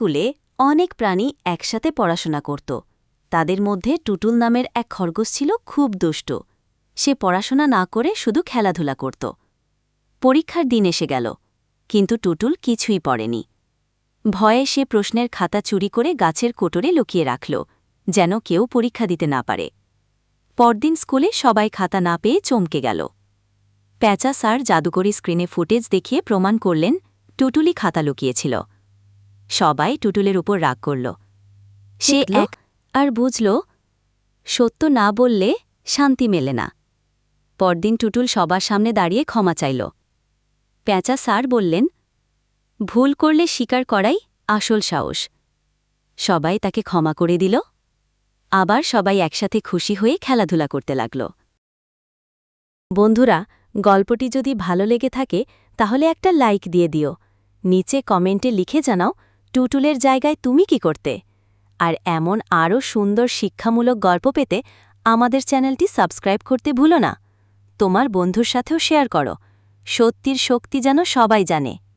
স্কুলে অনেক প্রাণী একসাথে পড়াশোনা করত। তাদের মধ্যে টুটুল নামের এক খরগোশ ছিল খুব দুষ্ট। সে পড়াশোনা না করে শুধু খেলাধুলা করত। পরীক্ষার দিন এসে গেল, কিন্তু টুটুল কিছুই পড়েনি। ভয়ে সে প্রশ্নের খাতা চুরি করে গাছের কোটরে লুকিয়ে রাখল, যেন কেউ পরীক্ষা দিতে না পারে। পরদিন স্কুলে সবাই খাতা না পেয়ে চমকে গেল। প্যাঁচা স্যার জাদুকরি স্ক্রিনে ফুটেজ দেখিয়ে প্রমাণ করলেন টুটুলি খাতা লুকিয়েছিল। সবাই টুটুলের উপর রাগ করল। সে এক আর বুঝল সত্য না বললে শান্তি মেলে না। পরদিন টুটুল সবার সামনে দাঁড়িয়ে ক্ষমা চাইল। প্যাঁচা স্যার বললেন ভুল করলে স্বীকার করাই আসল সাহস। সবাই তাকে ক্ষমা করে দিল। আবার সবাই একসাথে খুশি হয়ে খেলাধুলা করতে লাগল। বন্ধুরা গল্পটি যদি ভালো লেগে থাকে তাহলে একটা লাইক দিয়ে দিও। নিচে কমেন্টে লিখে জানাও টুটুলের জায়গায় তুমি কি করতে? আর এমন আরও সুন্দর শিক্ষামূলক গল্প পেতে আমাদের চ্যানেলটি সাবস্ক্রাইব করতে ভুলো না। তোমার বন্ধুর সাথেও শেয়ার করো। সত্যির শক্তি যেন সবাই জানে।